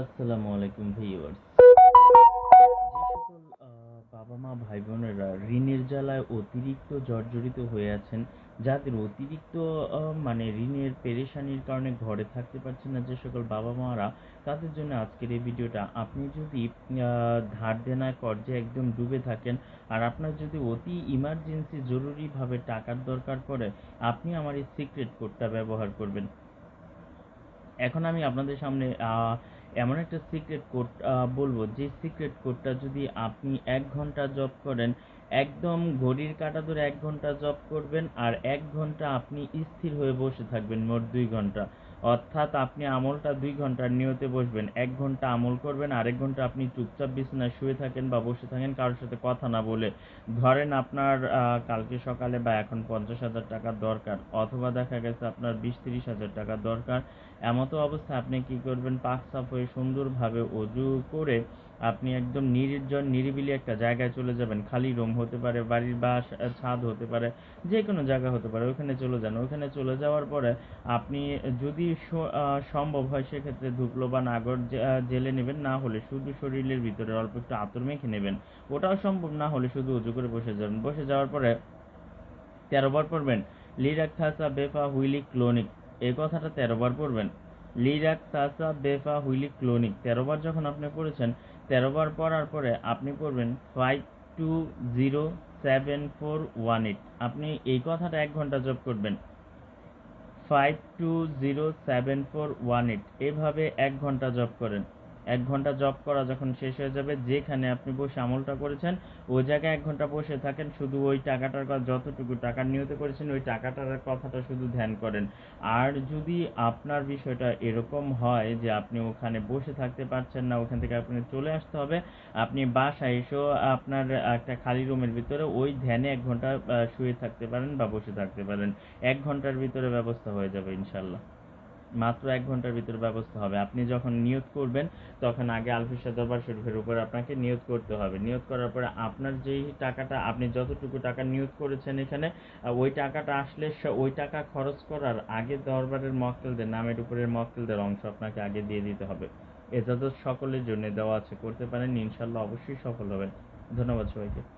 আসসালামু আলাইকুম ভিউয়ার্স। যে সকল বাবা মা ভাই বোনেরা ঋণের জ্বালায় অতিরিক্ত জর্জরিত হয়ে আছেন, যাদের অতিরিক্ত মানে ঋণের পেরেশানির কারণে ঘরে থাকতে পারছেন না যে সকল বাবা মারা তাদের জন্য আজকের এই ভিডিওটা। আপনি যদি ধার দেনায় কর্জে একদম ডুবে থাকেন আর আপনার যদি অতি ইমার্জেন্সি জরুরিভাবে টাকার দরকার পড়ে, আপনি আমার এই সিক্রেট কোডটা ব্যবহার করবেন। এখন আমি আপনাদের সামনে এমন একটা সিক্রেট কোড বলব যে সিক্রেট কোডটা যদি আপনি এক ঘণ্টা জব করেন, একদম ঘড়ির কাঁটা ধরে এক ঘণ্টা জব করবেন আর এক ঘণ্টা আপনি স্থির হয়ে বসে থাকবেন মোট দুই ঘণ্টা। অর্থাৎ আপনি আমলটা দুই ঘণ্টার নিয়তে বসবেন। এক ঘণ্টা আমল করবেন, আরেক ঘণ্টা আপনি চুপচাপ বিছানায় শুয়ে থাকেন বা বসে থাকেন কারোর সাথে কথা না বলে। ধরেন আপনার কালকে সকালে বা এখন পঞ্চাশ হাজার টাকার দরকার অথবা দেখা গেছে আপনার বিশ তিরিশ হাজার টাকার দরকার। এমতো অবস্থায় আপনি কি করবেন? পাক সাফ হয়ে সুন্দরভাবে অজু করে আপনি একদম নির্জন, নিরিবিলি একটা জায়গায় চলে যাবেন। খালি রুম হতে পারে, বাড়ির বা ছাদ হতে পারে যে কোনো জায়গা হতে পারে, ওখানে চলে যান। ওখানে চলে যাওয়ার পরে আপনি যদি সম্ভব হয় সেক্ষেত্রে ধুপলো বা নাগর জেলে নেবেন, না হলে শুধু শরীরের ভিতরে অল্প একটু আতর মেখে নেবেন। ওটাও সম্ভব না হলে শুধু উজু করে বসে যাবেন। বসে যাওয়ার পরে তেরো বার পড়বেন। লিরাক থাসা বেফা হুইলি ক্লোনিক। এই কথাটা তেরো বার পড়বেন। লিরাক তাসা বেফা হুইলি ক্লোনিক। তেরো বার যখন আপনি পড়েছেন, তেরো বার পড়ার পরে আপনি পড়বেন five two zero seven four one eight আপনি এই কথাটা এক ঘণ্টা জব করবেন। Five two zero seven four one eight এভাবে এক ঘণ্টা জব করেন। এক ঘণ্টা জব করা যখন শেষ হয়ে যাবে, যেখানে আপনি বসে আমলটা করেছেন ওই জায়গায় এক ঘণ্টা বসে থাকেন, শুধু ওই টাকাটার যতটুকু টাকা নিয়ত করেছেন, ওই টাকাটার কথাটা শুধু ধ্যান করেন। আর যদি আপনার বিষয়টা এরকম হয় যে আপনি ওখানে বসে থাকতে পারছেন না, ওখান থেকে আপনি চলে আসতে হবে, আপনি বাসায় এসেও আপনার একটা খালি রুমের ভিতরে ওই ধ্যানে এক ঘণ্টা শুয়ে থাকতে পারেন বা বসে থাকতে পারেন। এক ঘণ্টার ভিতরে ব্যবস্থা হয়ে যাবে ইনশাল্লাহ মাত্র এক ঘণ্টার ভিতরে ব্যবস্থা হবে। আপনি যখন নিয়ত করবেন, তখন আগে আলফিসা দরবার শরীফের উপরে আপনাকে নিয়ত করতে হবে। নিয়ত করার পরে আপনার যেই টাকাটা, আপনি যতটুকু টাকা নিয়ত করেছেন এখানে ওই টাকাটা আসলে ওই টাকা খরচ করার আগে দরবারের মক্কেলদের, নামের উপরের মক্কেলদের অংশ আপনাকে আগে দিয়ে দিতে হবে। এজাজত সকলের জন্য দেওয়া আছে। করতে পারেন ইনশাল্লাহ অবশ্যই সফল হবেন। ধন্যবাদ সবাইকে।